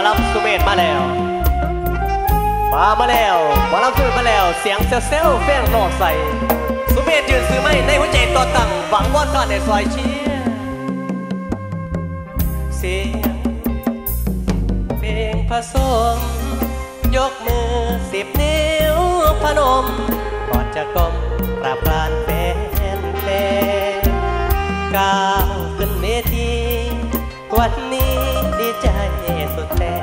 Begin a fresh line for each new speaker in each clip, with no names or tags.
มามาแล้วหมอลำสุเมธมาแล้ว มามาแล้วหมอลำสุเมธมาแล้ว เสียงเซลเซลแฟงนอกใส่สุเมธยืนซื้อไม่ในหัวใจตัวตั้งหวังวอนท่านในซอยเชียร์เสียงเพลงผสมยกมือสิบนิ้วพนมก่อนจะก้มกราบลานแฟนเพลงก้าวขึ้นเวทีวัน ใจสุดแท้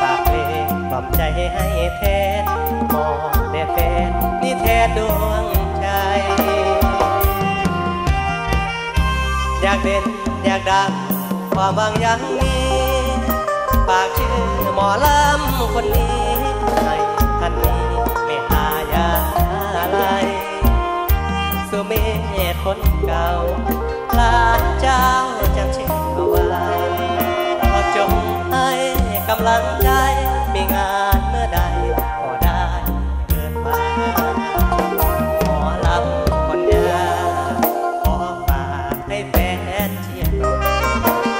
ฝากเพลงปลอบใจให้แทนมองแด่แฟนนี่แทนดวงใจ อยากเด่นอยากดังความบางอย่างนี้ฝากชื่อหมอลำคนนี้ให้ท่านนี้ไม่หายาอะไรสุเมธคนเก่า ใจมีงานเมื่อใดก็ได้เกิดมาหมอลำคนยาขอฝากให้แฟนเชียร์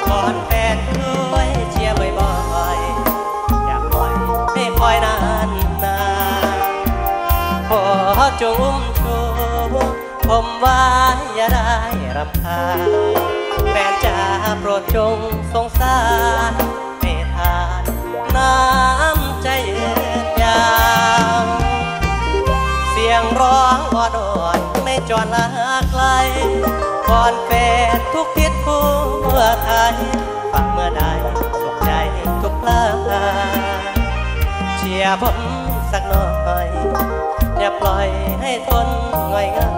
ก่อนแฟนช่วยเชียร์บ่อยๆอย่าปล่อยให้คอยนานนานขอจงอุ้มชูผมไว่าอย่าได้รำคาญแฟนจะโปรดจงสงสาร น้ำใจยืนยาว เสียงร้องวอนวอนไม่จวนลาไกลก่อนแฟนทุกทิศทั่วไทยฟังเมื่อใดสุขใจทุกเพลาเชียร์ผมสักหน่อยอย่าปล่อยให้ทนง่อยเหงา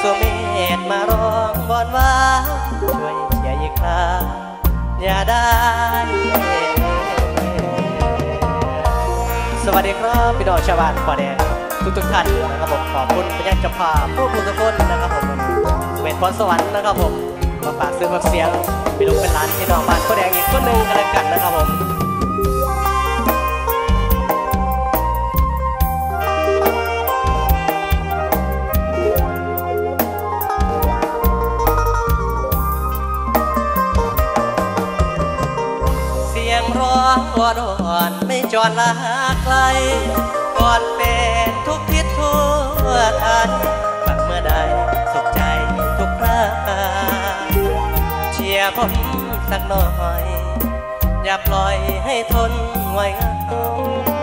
สุเมธมาร้องบอนว่าช่วยเชียร์อีกคราอย่าได้ สวัสดีครับพี่น้องชาวบ้านขอแดงทุกทุกท่านนะครับผมขอบคุณพระยังเจ้าภาพผู้ผู้ทุกคนนะครับผมเวทพรสวรรค์นะครับผมมาฝากซื้อฝากเสียงไปลงเป็นร้านพี่น้องบ้านขอแดงอีกคนหนึ่งกันแล้วกันนะครับผม ยงร้องวอนวอนไม่จรลาไกลก่อนเป็นทุกทิศทั่วไทยฟังเมื่อใดสุขใจทุกคราเชียร์ผมสักหน่อย อย่าปล่อยให้ทนไว้เหงา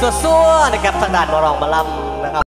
ซัวๆนะครับทางด้านมารองมาล